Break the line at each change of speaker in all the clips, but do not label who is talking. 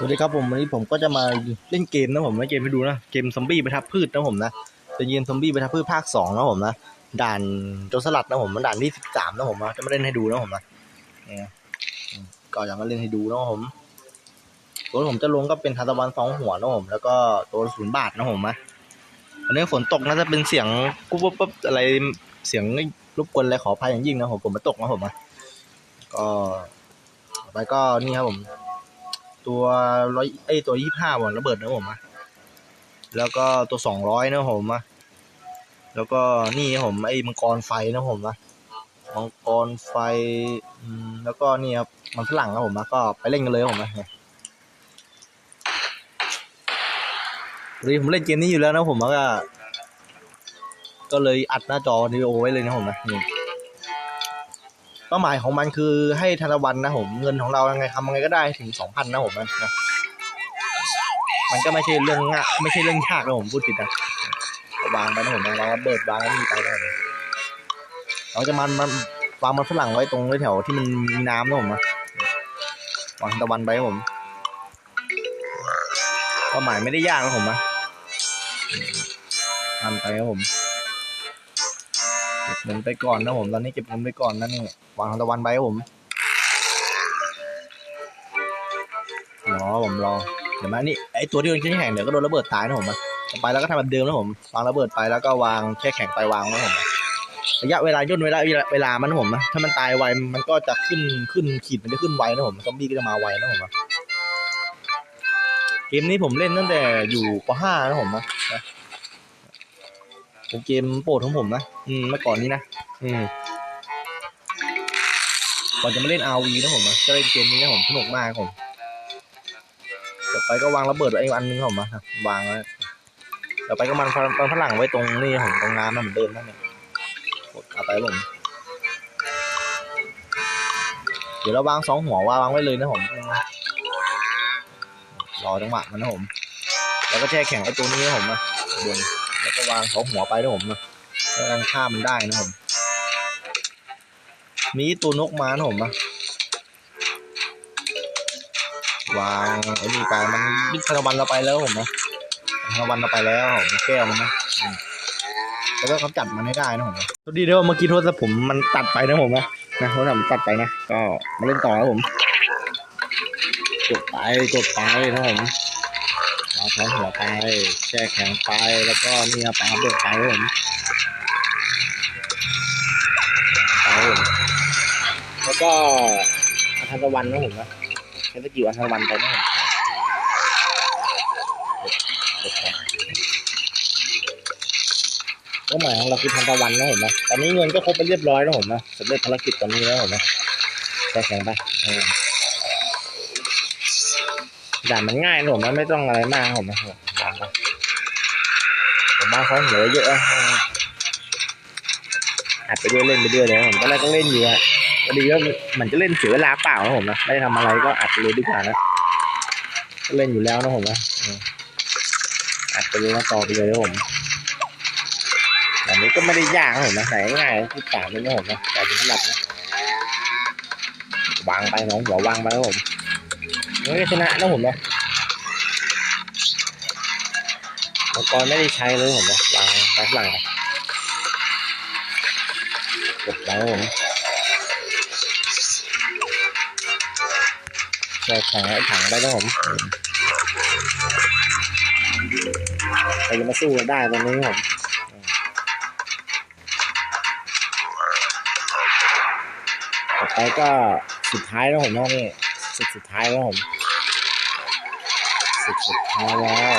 สวัสดีครับผมวันนี้ผมก็จะมาเล่นเกมนะผมนะเกมให้ดูนะเกมซอมบี้ไปทับพืชนะผมนะเป็นเกมซอมบี้ไปทับพืชภาคสองนะผมนะด่านโจรสลัดนะผมมันด่านที่สิบสามนะผมนะจะมาเล่นให้ดูนะผมนะเนี่ยก็อยากมาเล่นให้ดูนะผมตัวผมจะลงก็เป็นทาตะวันสองหัวนะผมแล้วก็ตัวศูนย์บาทนะผมนะวันนี้ฝนตกนะจะเป็นเสียงกุ๊บปุ๊บอะไรเสียงรบกวนอะไรขออภัยอย่างยิ่งนะผมผมมาตกนะผมนะก็ต่อไปก็นี่ครับผม ตัวร้อยไอตัวยี่ห้าวันระเบิดนะผมอะแล้วก็ตัวสองร้อยนะผมอะแล้วก็นี่ผมไอมังกรไฟนะผมอะมังกรไฟอืมแล้วก็นี่ครับมันฝรั่งนะผมอะก็ไปเล่นกันเลยผมนะพอดีผมเล่นเกมนี้อยู่แล้วนะผมอะก็ ก็เลยอัดหน้าจอวิดีโอไว้เลยนะผมนะนี่ เป้าหมายของมันคือให้ธนวันนะผมเงินของเรายังไงทำยังไงก็ได้ถึงสองพันนะผมนะมันก็ไม่ใช่เรื่องง่ายไม่ใช่เรื่องยากนะผมพูดผิดนะวางไปนะผมนะวางระเบิดวางแล้วมีไปได้เลยเราจะมันมันวางมันฝรั่งไว้ตรงแถวที่มันมีน้ำนะผมนะวางตะวันไปครับผมเป้าหมายไม่ได้ยากนะผมนะทำไปครับผม ก็บเงินไปก่อนนะผม ตอนนี้เก็บเงินไปก่อนนะนี่วางทางตะวันไปครับผมรอผมรอ เดี๋ยวมานี่ไอตัวที่โดนแข่งเดี๋ยวก็โดนระเบิดตายนะผมอะไปแล้วก็ทำแบบเดิมนะผมวางระเบิดไปแล้วก็วางแช่แข็งไปวางนะผมระยะเวลาย่นเวลาเวลามันนะผมนะถ้ามันตายไวมันก็จะขึ้นขึ้นขีดมันจะขึ้นไวนะผมซอมบี้ก็จะมาไวนะผมเกมนี้ผมเล่นตั้งแต่อยู่ป .5 นะผมนะ เป็นเกมโปรดของผมนะ อืมเมื่อก่อนนี้นะ อืม ก่อนจะมาเล่น RV นะผมนะจะเล่นเกมนี้นะผมสนุกมากผมต่อไปก็วางระเบิดไว้อีกอันนึงผมนะวางไว้ต่อไปก็มันมันฝรั่งไว้ตรงนี่ผมตรงน้ำนั่นเหมือนเดิมนั่นเองกดเอาไปผมเดี๋ยวเราวางสองหัววางไว้เลยนะผมรอจังหวะมันนะผม แล้วก็แช่แข็งไอ้ตัวนี้นะผมนะบน แล้วก็วางสองหัวไปนะผมนะแล้วกางข้ามันได้นะผมมีตัวนกมานะผมนะวางไอ้นี่ไปมันวิทยาวันเราไปแล้วผมนะธนวันเราไปแล้วผมแก้วมันนะแล้วก็กำจัดมันให้ได้นะผมสวัสดีเด้อเมื่อกี้โทษผมมันตัดไปนะผมนะนะโทษผมตัดไปนะก็มาเล่นต่อครับผมกดไปกดไปนะผม เอาท้องหัวไป แช่แข็งไป แล้วก็นี่ครับปลาเบิดไปผมไปแล้วก็อันทวันนะผมนะใช้สกิลอันทวันไปนะผมก็หมายของเราคือทันตะวันนะผมนะตอนนี้เงินก็ครบไปเรียบร้อยแล้วผมนะสำเร็จภารกิจตอนนี้แล้วผมนะแช่แข็งไปอ ด่านมันง่ายนะผมนไม่ต้องอะไรมากผมนะวางไปผมว่าเขาเหลือเยอะอะอัดไปด้วยเล่นไปด้วยเลยผมตอนแรกก็เล่นอยู่อะพอดีก็เหมือนจะเล่นเสียเวลาเปล่านะผมนะไม่ได้ทำอะไรก็อัดไปเลยดีกว่านะก็เล่นอยู่แล้วนะผมนะอัดไปเลยนะต่อไปเลยนะผมแต่นี้ก็ไม่ได้ยากนะผมนะไหนง่ายที่ต่างนี่นะผมนะแต่ที่ถนัดนะวางไปน้องหัววางไปนะผม ม่ได้ชนะนะผมนะมังกรไม่ได้ใช้เลยผมนะวางไว้ข้างหลังกดไว้ผมแช่แข็งไอ้ถังได้แล้วผมใครจะมาสู้กันได้ตอนนี้ผมต่อไปก็สุดท้ายแล้วผมนะนี่ สุดสุดท้ายแล้วผมสุดสุดท้ายแล้ว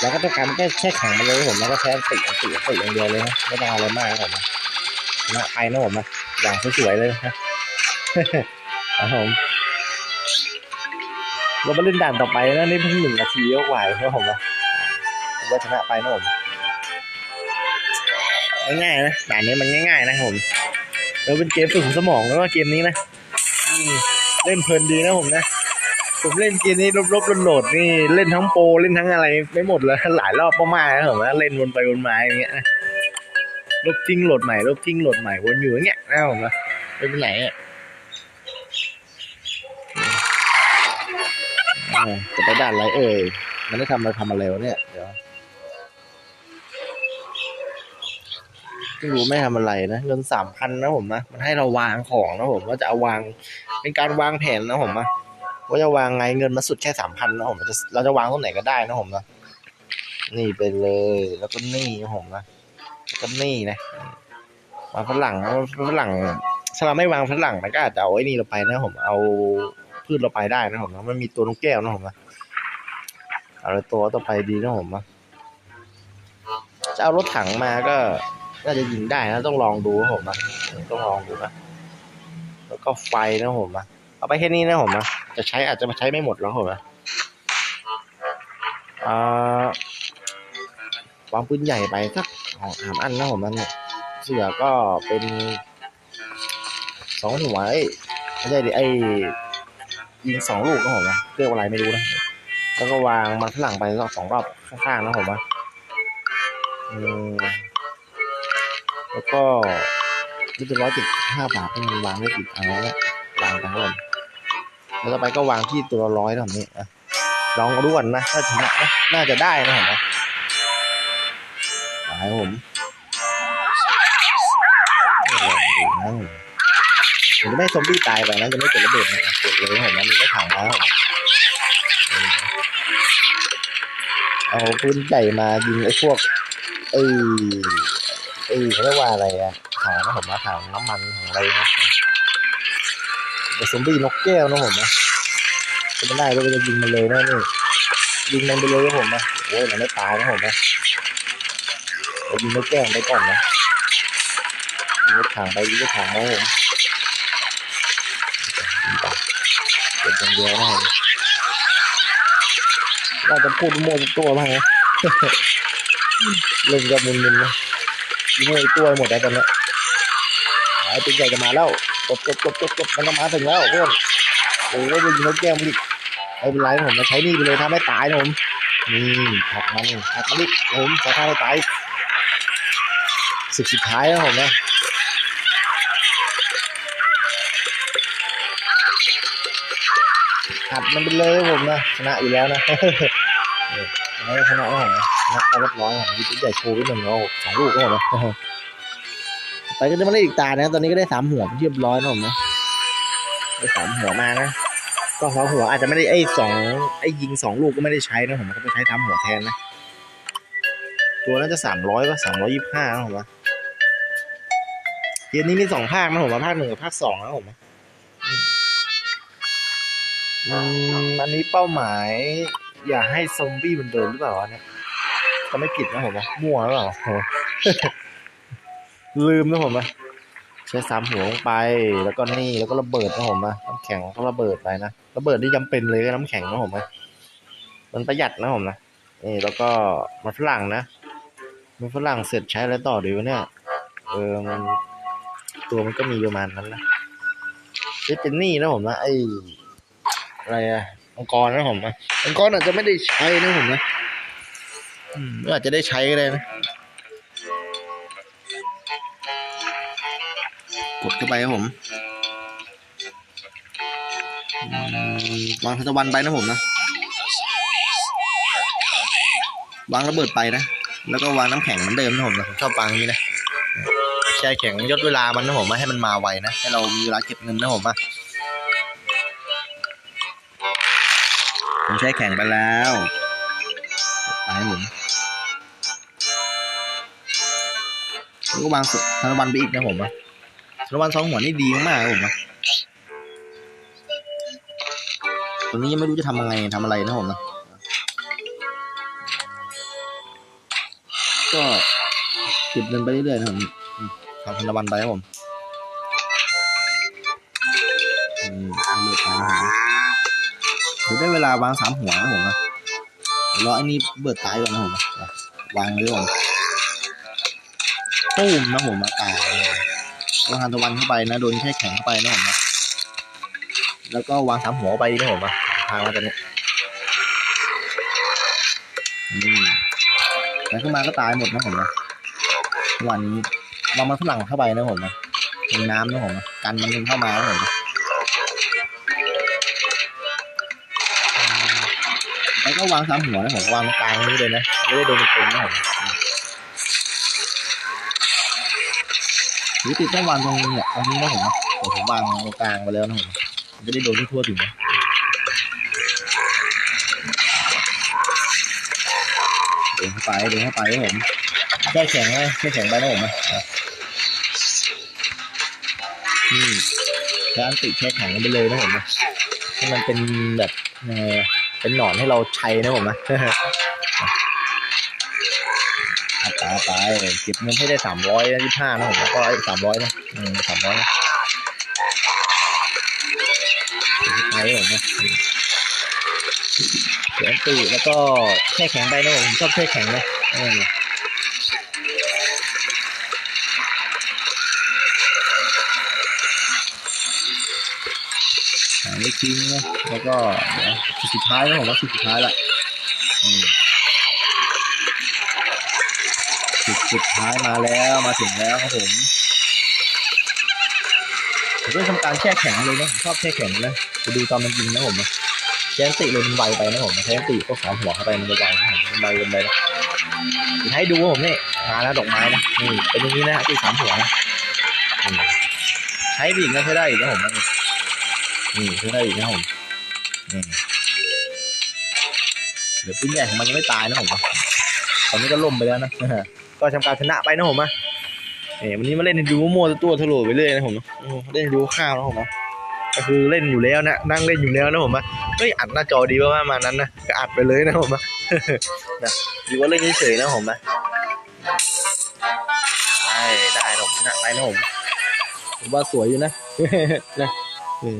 แล้วก็ต้องการแค่แช่แข็งมาเลยผมแล้วก็ใช้ติติติอย่างเดียวเลยนะไม่ต้องอะไรมากครับผมนะไปนะผมนะอย่างสวยๆเลยนะครับผมเรามาเล่นด่านต่อไปนะนี่เพิ่งหนึ่งนาทีก็ไหวครับผมนะว่าชนะไปนะผมง่ายๆนะด่านนี้มันง่ายๆนะครับผม แล้วเป็นเกมฝึกสมองแล้วว่าเกมนี้นะเล่นเพลินดีนะผมนะ ผมเล่นเกมนี้ลบๆโหลดนี่เล่นทั้งโปรเล่นทั้งอะไรไม่หมดเลยหลายรอบมากๆนะผมว่าเล่นวนไปวนมาอย่างเงี้ยนะลบทิ้งโหลดใหม่ลบทิ้งโหลดใหม่วนอยู่อย่างเงี้ยนะผมนะไม่เป็นไหนอะจะไปด่านอะไรเอ่ยมันได้ทำอะไรทำอะไรวะเนี่ยเดี๋ยว ไม่รู้ไม่ทำอะไรนะเงินสามพันนะผมนะมันให้เราวางของนะผมว่าจะเอาวางเป็นการวางแผนนะผมนะว่าจะวางไงเงินมาสุดแค่สามพันนะผมจะเราจะวางตรงไหนก็ได้นะผมนะนี่ไปเลยแล้วก็นี่นะผมนะก็นี่นะวางฝรั่งนะฝรั่งถ้าเราไม่วางฝรั่งมันก็อาจจะเอาไอ้นี่เราไปนะผมเอาพืชเราไปได้นะผมนะมันมีตัวนกแก้วนะผมนะเอาตัวต่อไปดีนะผมนะจะเอารถถังมาก็ น่าจะยิงได้นะต้องลองดูนะผมนะต้องลองดูนะแล้วก็ไฟนะผมนะเอาไปแค่นี้นะผมนะจะใช้อาจจะใช้ไม่หมดแล้วผมนะอ่าวางปืนใหญ่ไปสักสองสามอันนะผมนะเนี่ยเสือก็เป็นสองหัวเอ้ไม่ใช่ดิไอ้ยิงสองลูกนะผมนะเรียกว่าอะไรไม่รู้นะแล้วก็วางมันฝรั่งไปสองรอบข้างๆนะผมนะอืม แล้วก็นี่เป็นร้อยเจ็ดห้าบาทที่มันวางได้กี่อันแล้วเนี่ยวางไปครับผมแล้วต่อไปก็วางที่ตัวร้อยนะผมนี่อะลองดูก่อนนะถ้าชนะนะน่าจะได้นะผมนไปครับผมลองดูนะผมผมจะไม่ซอมบี้ตายไปนะจะไม่เกิดระเบิดนะเกิดเลยผมนะมีก็ถังแล้วเอาปืนใหญ่มายิงไอ้พวกไอ้ ไอ้เขาเรียกว่าอะไรอะถังนะผมนะถังน้ำมันถังอะไรนะแต่ซอมบี้นกแก้วนะผมนะจะไม่ได้ก็จะยิงมันเลยนะนี่ยิงมันไปเลยนะผมนะโอ้ยมันไม่ตายนะผมนะเรายิงนกแก้วไปก่อนนะยิงนกถังไปยิงนกถังนะผมเป็นอย่างเดียวนะผมน่าจะพูดมั่วตัวบ้างนะเล่นกับมึนๆนะ มั่วอีกตัวหมดแล้วตอนนี้ไอ้ตัวใหญ่จะมาแล้วกดกดกดกดกดมันก็มาถึงแล้วเพื่อนโอ้ยไปยิงนกแก้วมันดิไม่เป็นไรผมมาใช้นี่ไปเลยถ้าไม่ตายนะผมนี่ผักมันผักมันดิผมจะฆ่าไม่ตายสุดสุดท้ายนะผมนะอัดมันไปเลยผมนะชนะอยู่แล้วนะนี่ชนะแล้วผมนะ นะเอาเรียบร้อยยิงใหญ่โชว์ไปหนึ่งแล้วสองลูกก็หมดแล้วไปก็จะมาเล่นอีกตานะ ตอนนี้ก็ได้สามหัวเรียบร้อยนะผมนะได้สามหัวมานะก็สองหัวอาจจะไม่ได้ไอ้สองไอ้ยิงสองลูกก็ไม่ได้ใช้นะผมก็ไปใช้ทำหัวแทนนะ ตัวน่าจะสามร้อยป่ะสามร้อยยี่สิบห้านะผมว่าเกมนี้มีสองภาคนะผมว่าภาคหนึ่งกับภาคสองนะผมนะอืมอันนี้เป้าหมาย อยากให้ซอมบี้มันเดินหรือเปล่าวะเนี่ย ก็ไม่ผิดนะผมว่ามั่วหรือเปล่าลืมนะผมนะใช้สามหัวลงไป แล้วก็นี่แล้วก็ระเบิดนะผมนะน้ำแข็งก็ระเบิดไปนะระเบิดนี่จำเป็นเลยน้ำแข็งนะผมนะมันประหยัดนะผมนะนี่แล้วก็มันฝรั่งนะมันฝรั่งเสร็จใช้อะไรต่อดีวะเนี่ยเออมันตัวมันก็มีประมาณนั้นนะนี่เป็นนี่นะผมนะไออะไรอะมังกรนะผมนะมังกรอาจจะไม่ได้ใช้นะผมนะ อืมอาจจะได้ใช้ก็ได้นะกดเข้าไปครับผมวางทัตวันไปนะผมนะ วางระเบิดไปนะ แล้วก็วางน้ำแข็งเหมือนเดิมนะผมนะผมชอบวางนี้นะแช่แข็งยดเวลามันนะผมนะให้มันมาไวนะ ให้เรามีเวลาเก็บเงินนะผมนะผมใช้แข่งไปแล้วไปผม แล้วก็วางธนบัตรไปอีกนะผมนะธนบัตรสองหัวนี่ดีมากผมนะตรงนี้ยังไม่รู้จะทำยังไงทำอะไรนะผมนะก็เก็บเงินไปเรื่อยๆนะผมทำธนบัตรไปครับผมเลือกไปนะผมนะเดี๋ยวได้เวลาวางสามหัวนะผมนะรอไอ้นี่เบิดตายก่อนนะผมนะวางเลยผม ตุ้มนะผมมาตายวางทานตะวันเข้าไปนะโดนแช่แข็งเข้าไปนะผมนะแล้วก็วางสามหัวไปนะผมนะทางมาจากนี้นี่แล้วขึ้นมาก็ตายหมดนะผมนะวันนี้วางมันฝรั่งเข้าไปนะผมนะในน้ำนะผมนะกันมันเข้ามานะผมนะแล้วก็วางซ้ำหัวนะผมวางกลางนี้เลยนะไม่ได้โดนตรงนะผม รือติดต้องวางตรงเนี่ยตรงนี้นะผมนะผมวางตรงกลางไปแล้วนะผมมันจะได้โดนทั่วถึงนะเดินเข้าไปเดินเข้าไปนะผมแช่แข็งนะแช่แข็งไปนะผมนะนี่แล้วอันติแช่แข็งไปเลยนะผมนะให้มันเป็นแบบเออเป็นหนอนให้เราใช้นะผมนะ ไปเอาไปเก็บเงินให้ได้สามร้อยยี่ห้านะผมก็สามร้อยนะอืมสามร้อยนะเก็บให้ผมนะเดี๋ยวตีแล้วก็แช่แข็งไปนะผมชอบแช่แข็งนะอืมไม่ทิ้งนะแล้วก็สุดท้ายนะผมว่าสุดท้ายละอืม จุดสุดท้ายมาแล้วมาถึงแล้วครับผมผมก็ทำการแช่แข็งเลยนะผมชอบแช่แข็งนะไปดูตอนมันยิงนะผมนะแช่ติเลยมันไวไปนะผมแช่ติก็สองหัวเข้าไปมันจะไวนะผมมันไวเกินไปนะให้ดูผมนี่มาแล้วดอกไม้นะนี่เป็นอย่างนี้นะตีสามหัวนะใช้ไปอีกนะใช้ได้อีกนะผมนะนี่ใช้ได้อีกนะผมเดี๋ยวปืนใหญ่ของมันยังไม่ตายนะผมนะตอนนี้ก็ล่มไปแล้วนะ ก็ทำการชนะไปนะผมนะเอ๋วันนี้มาเล่นดูมั่วตัวทะโหลไปเรื่อยนะผมนะเล่นดูข้าวนะผมนะก็คือเล่นอยู่แล้วนะนั่งเล่นอยู่แล้วนะผมนะเฮ้ยอัดหน้าจอดีประมาณนั้นนะก็อัดไปเลยนะผมนะนะดีว่าเล่นเฉยๆนะผมนะได้ได้นะผมชนะไปนะผมผมว่าสวยอยู่นะนะอืม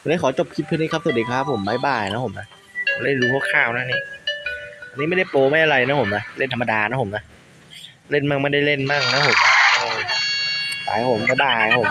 วันนี้ขอจบคลิปเพียงนี้ครับสวัสดีครับผมบายบายนะผมนะเล่นดูข้าวๆนะนี่อันนี้ไม่ได้โปรไม่อะไรนะผมนะเล่นธรรมดานะผมนะ เล่นมั่งไม่ได้เล่นมั่งนะผมเออตายผมก็ได้ครับผม